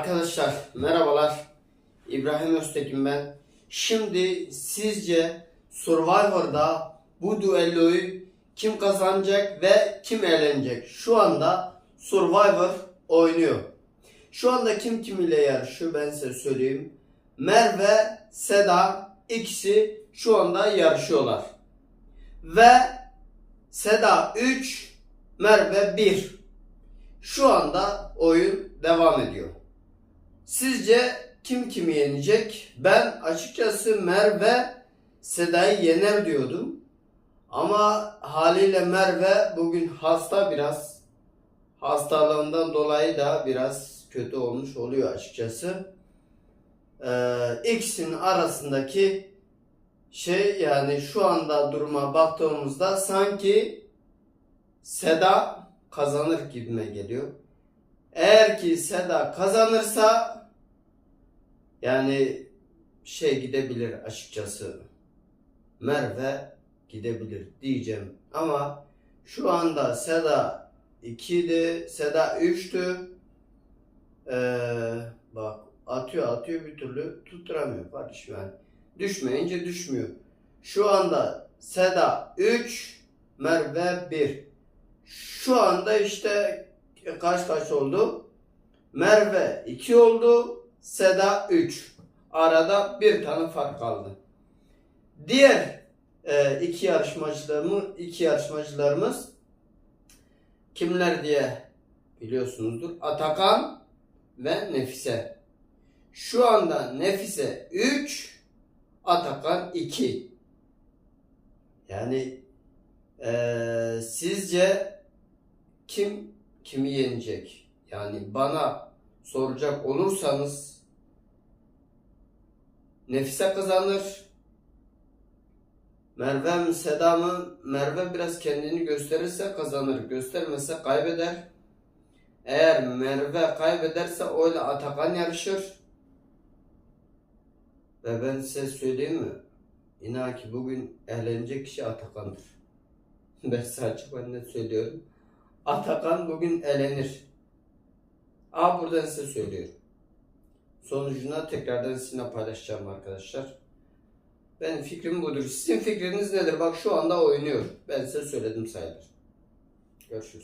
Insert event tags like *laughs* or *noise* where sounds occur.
Arkadaşlar merhabalar. İbrahim Öztekin ben. Şimdi sizce Survivor'da bu düelloyu kim kazanacak ve kim eğlenecek? Şu anda Survivor oynuyor. Şu anda kim kim ile yarışıyor ben size söyleyeyim. Merve, Seda ikisi şu anda yarışıyorlar. Ve Seda 3, Merve 1. Şu anda oyun devam ediyor. Sizce kim kimi yenecek? Ben açıkçası Merve Seda'yı yener diyordum. Ama haliyle Merve bugün hasta biraz. Hastalığından dolayı da biraz kötü olmuş oluyor açıkçası. Ee, ikisinin arasındaki şey yani şu anda duruma baktığımızda sanki Seda kazanır gibime geliyor. Eğer ki Seda kazanırsa yani şey gidebilir açıkçası. Merve gidebilir diyeceğim. Ama şu anda Seda 2'di, Seda 3'tü. Ee, bak atıyor atıyor bir türlü tutturamıyor Barış yani. Düşmeyince düşmüyor. Şu anda Seda 3, Merve 1. Şu anda işte kaç kaç oldu? Merve 2 oldu. Seda 3. Arada bir tane fark kaldı. Diğer e, iki yarışmacılarımız, iki yarışmacılarımız kimler diye biliyorsunuzdur. Atakan ve Nefise. Şu anda Nefise 3, Atakan 2. Yani e, sizce kim kimi yenecek? Yani bana soracak olursanız Nefise kazanır. Merve mi Seda mı? Merve biraz kendini gösterirse kazanır. Göstermezse kaybeder. Eğer Merve kaybederse oyla Atakan yarışır. Ve ben size söyleyeyim mi? İnan ki bugün eğlenecek kişi Atakan'dır. *laughs* Ben size açık net söylüyorum. Atakan bugün elenir. Aa buradan size söylüyorum. Sonucuna tekrardan sizinle paylaşacağım arkadaşlar. Benim fikrim budur. Sizin fikriniz nedir? Bak şu anda oynuyor. Ben size söyledim sayılır. Görüşürüz.